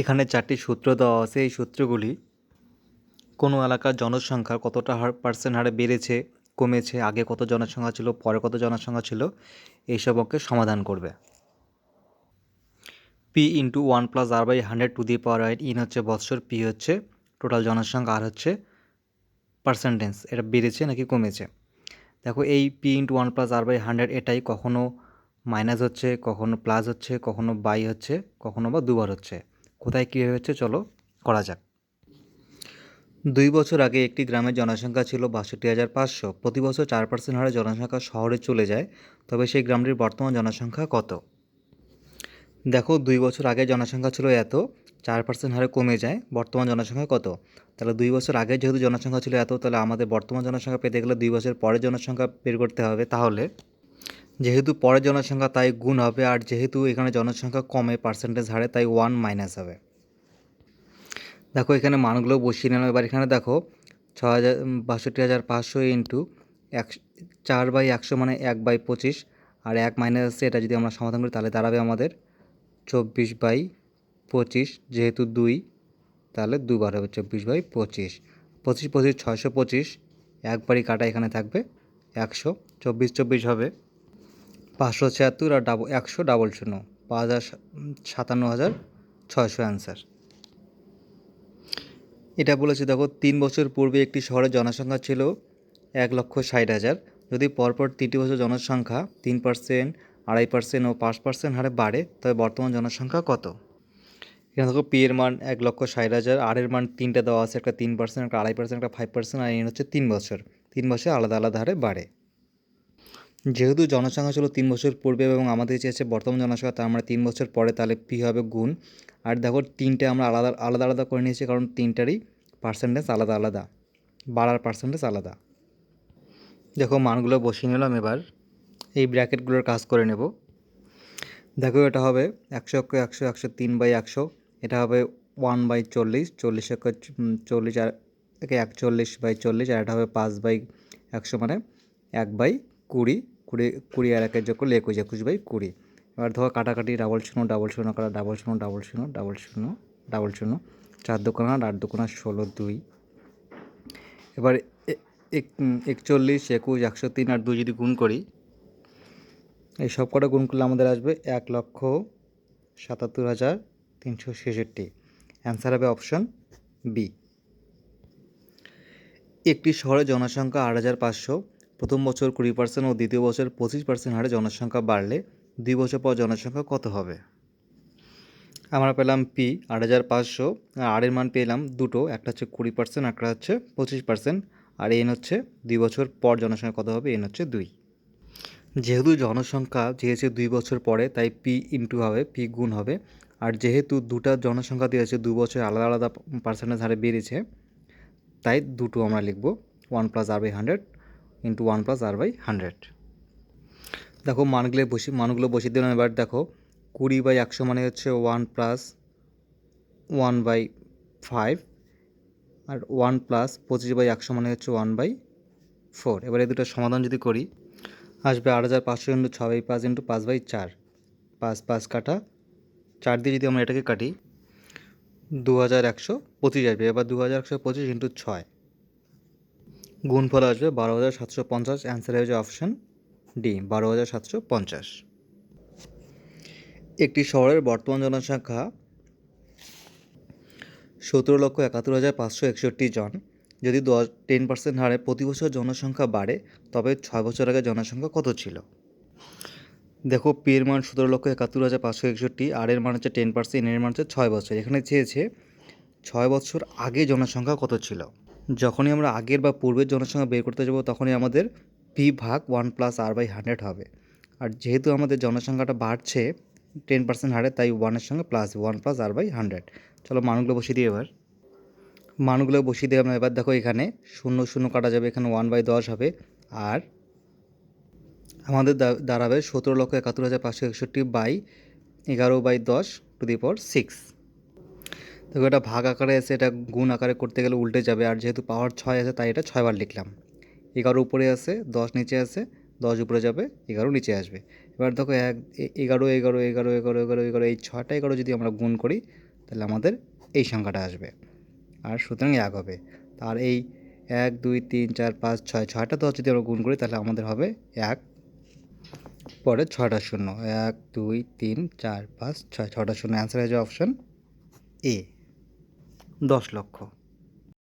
এখানে চারটি সূত্র দেওয়া আছে। এই সূত্রগুলি কোনো এলাকার জনসংখ্যা কতটা হার পার্সেন্ট হারে বেড়েছে, কমেছে, আগে কত জনসংখ্যা ছিল, পরে কত জনসংখ্যা ছিল এইসব অঙ্কের সমাধান করবে। P into one plus R by hundred to the power eight N হচ্ছে বৎসর পি হচ্ছে টোটাল জনসংখ্যা আর হচ্ছে পার্সেন্টেজ এটা বেড়েছে নাকি কমেছে? দেখো, এই P into one plus R by hundred এটাই কখনও মাইনাস হচ্ছে, কখনো প্লাস হচ্ছে, কখনো বাই হচ্ছে, কখনো বা দুবার হচ্ছে। কোথায় কী হচ্ছে চলো করা যাক। দুই বছর আগে একটি গ্রামের জনসংখ্যা ছিল বাষট্টি হাজার পাঁচশো। প্রতি বছর চার পার্সেন্ট হারে জনসংখ্যা শহরে চলে যায়। তবে সেই গ্রামটির বর্তমান জনসংখ্যা কত? দেখো, দুই বছর আগে জনসংখ্যা ছিল এত, চার পার্সেন্ট হারে কমে যায়। বর্তমান জনসংখ্যা কত? তাহলে দুই বছর আগে যেহেতু জনসংখ্যা ছিল এত, তাহলে আমাদের বর্তমান জনসংখ্যা পেতে গেলে দুই বছর পরে জনসংখ্যা বের করতে হবে তাহলে। যেহেতু পরের জনসংখ্যা, তাই গুণ হবে। আর যেহেতু এখানে জনসংখ্যা কমে পার্সেন্টেজ হারে, তাই ওয়ান মাইনাস হবে। দেখো, এখানে মানগুলো বসিয়ে নিলাম। এবার এখানে দেখো ছ হাজার বাষট্টি হাজার পাঁচশো ইন্টু এক, চার বাই একশো মানে এক বাই পঁচিশ। আর এক মাইনাস আছে, এটা যদি আমরা সমাধান করি, তাহলে দাঁড়াবে আমাদের চব্বিশ বাই পঁচিশ। যেহেতু দুই, তাহলে দুবার হবে চব্বিশ বাই পঁচিশ। পঁচিশ পঁচিশ, ছয়শো পঁচিশ। একবারই কাটা এখানে থাকবে একশো। চব্বিশ চব্বিশ হবে। পাঁচশো ছিয়াত্তর আর ডাবল একশো ডাবল শূন্য। পাঁচ হাজার সাতান্ন হাজার ছয়শো অ্যান্সার এটা বলেছে, দেখো, তিন বছর পূর্বে একটি শহরের জনসংখ্যা ছিল এক লক্ষ ষাট হাজার। যদি পরপর তিনটি বছর জনসংখ্যা তিন পার্সেন্ট আড়াই পার্সেন্ট ও পাঁচ পার্সেন্ট হারে বাড়ে, তবে বর্তমান জনসংখ্যা কত? এখানে দেখো, পি এর মান এক লক্ষ ষাট হাজার, আর এর মান তিনটা দেওয়া আছে, একটা তিন পার্সেন্ট একটা আড়াই পার্সেন্ট একটা ফাইভ পার্সেন্ট আর এন হচ্ছে তিন বছর। তিন বছর আলাদা আলাদা হারে বাড়ে। যেহেতু জনসংখ্যা ছিল তিন বছর পূর্বে এবং আমাদের যে চেয়েছে বর্তমান জনসংখ্যা তার আমরা তিন বছর পরে তাহলে পি হবে গুণ। আর দেখো, তিনটে আমরা আলাদা আলাদা আলাদা করে নিয়েছি কারণ তিনটারই পার্সেন্টেজ আলাদা আলাদা। বাড়ার পার্সেন্টেজ আলাদা। দেখো, মানগুলো বসিয়ে নিলাম এবার। এই ব্র্যাকেটগুলোর কাজ করে নেব। দেখো, এটা হবে একশো একশো একশো একশো তিন বাই একশো। এটা হবে ওয়ান বাই চল্লিশ চল্লিশ এক চল্লিশ আর একে একচল্লিশ বাই চল্লিশ, আর এটা হবে পাঁচ বাই একশো মানে এক বাই কুড়ি। কুড়ি কুড়ি আর একের যোগ করলে একুশ একুশ বাই কুড়ি। এবার ধর কাটাকাটি ডাবল শূন্য ডাবল শূন্য কাটা ডাবল শূন্য ডাবল শূন্য ডাবল শূন্য ডাবল শূন্য। চার দোকানা, আট দোকানা, ষোলো, দুই। এবার একচল্লিশ, একুশ, একশো তিন আর দুই যদি গুণ করি, এই সব কটা গুণ করলে আমাদের আসবে এক লক্ষ সাতাত্তর হাজার তিনশো ছেষট্টি। অ্যান্সার হবে অপশন বি একটি শহরের জনসংখ্যা আট হাজার পাঁচশো প্রথম বছর কুড়ি পার্সেন্ট ও দ্বিতীয় বছর পঁচিশ পার্সেন্ট হারে জনসংখ্যা বাড়লে দুই বছর পর জনসংখ্যা কত হবে? আমরা পেলাম পি আট হাজার পাঁচশো। আর আরের মান পেলাম দুটো, একটা হচ্ছে কুড়ি পার্সেন্ট একটা হচ্ছে পঁচিশ পার্সেন্ট আর এন হচ্ছে দুই বছর পর জনসংখ্যা কত হবে? এন হচ্ছে দুই। যেহেতু জনসংখ্যা যেহেতু দুই বছর পরে, তাই পি ইন্টু হবে পি গুণ হবে। আর যেহেতু দুটা জনসংখ্যা দিয়েছে দু বছর আলাদা আলাদা পার্সেন্টেজ হারে বেড়েছে, তাই দুটো আমরা লিখব। One plus R by hundred into one plus R by hundred দেখো মানগুলো বসি মানগুলো বসিয়ে দিলাম এবার দেখো কুড়ি বাই একশো মানে হচ্ছে one plus one by five R one plus পঁচিশ বাই একশো মানে হচ্ছে ওয়ান বাই ফোর এবার এই দুটো সমাধান যদি করি, আসবে আট হাজার পাঁচশো ইন্টু ছ বাই পাঁচ ইন্টু পাঁচ বাই চার। পাঁচ পাঁচ কাটা, চার দিয়ে যদি আমরা এটাকে কাটি, দু হাজার একশো পঁচিশ আসবে। এবার দু হাজার একশো পঁচিশ ইন্টু ছয়। গুণফল আসবে বারো হাজার সাতশো পঞ্চাশ। অ্যান্সার হয়ে অপশান ডি বারো হাজার সাতশো পঞ্চাশ। একটি শহরের বর্তমান জনসংখ্যা সতেরো লক্ষ একাত্তর হাজার পাঁচশো একষট্টি জন। যদি দশ টেন পার্সেন্ট হারে প্রতি বছর জনসংখ্যা বাড়ে, তবে ছয় বছর আগে জনসংখ্যা কত ছিল? দেখো পি এর মান সতেরো লক্ষ একাত্তর হাজার পাঁচশো একষট্টি আর এর মান হচ্ছে টেন পার্সেন্ট এর মান হচ্ছে ছয় বছর। এখানে চেয়েছে ছয় বছর আগে জনসংখ্যা কত ছিল? যখনই আমরা আগের বা পূর্বের জনসংখ্যা বের করতে যাব, তখনই আমাদের পি ভাগ one plus R by hundred হবে। আর যেহেতু আমাদের জনসংখ্যাটা বাড়ছে টেন পার্সেন্ট হারে, তাই ওয়ানের সঙ্গে plus one plus R by hundred চলো মানগুলো বসিয়ে দিই এবার। মানগুলো বসিয়ে দিয়ে আমরা এবার দেখো এখানে শূন্য শূন্য কাটা যাবে, এখানে ওয়ান বাই দশ হবে। আর আমাদের দাঁড়াবে সতেরো লক্ষ একাত্তর হাজার পাঁচশো একষট্টি বাই এগারো বাই দশ টু দি পাওয়ার সিক্স দেখো এটা ভাগ আকারে এসে এটা গুণ আকারে করতে গেলে উল্টে যাবে, আর যেহেতু পাওয়ার ছয় আছে তাই এটা ছয়বার লিখলাম। এগারো উপরে আসে দশ নিচে আসে দশ উপরে যাবে, এগারো নিচে আসবে। এবার দেখো এক, এগারো এগারো এগারো এগারো এগারো এগারো, এই ছটা এগারো যদি আমরা গুণ করি, তাহলে আমাদের এই সংখ্যাটা আসবে। আর সুতরাং এক হবে। আর এই এক, দুই, তিন, চার, পাঁচ, ছয়, ছয়টা দশ যদি আমরা গুণ করি, তাহলে আমাদের হবে এক, পরে ছয়টা শূন্য। এক, দুই, তিন, চার, পাঁচ, ছয় ছটা শূন্য। অ্যান্সার হয়ে যাবে অপশান এ দশ লক্ষ।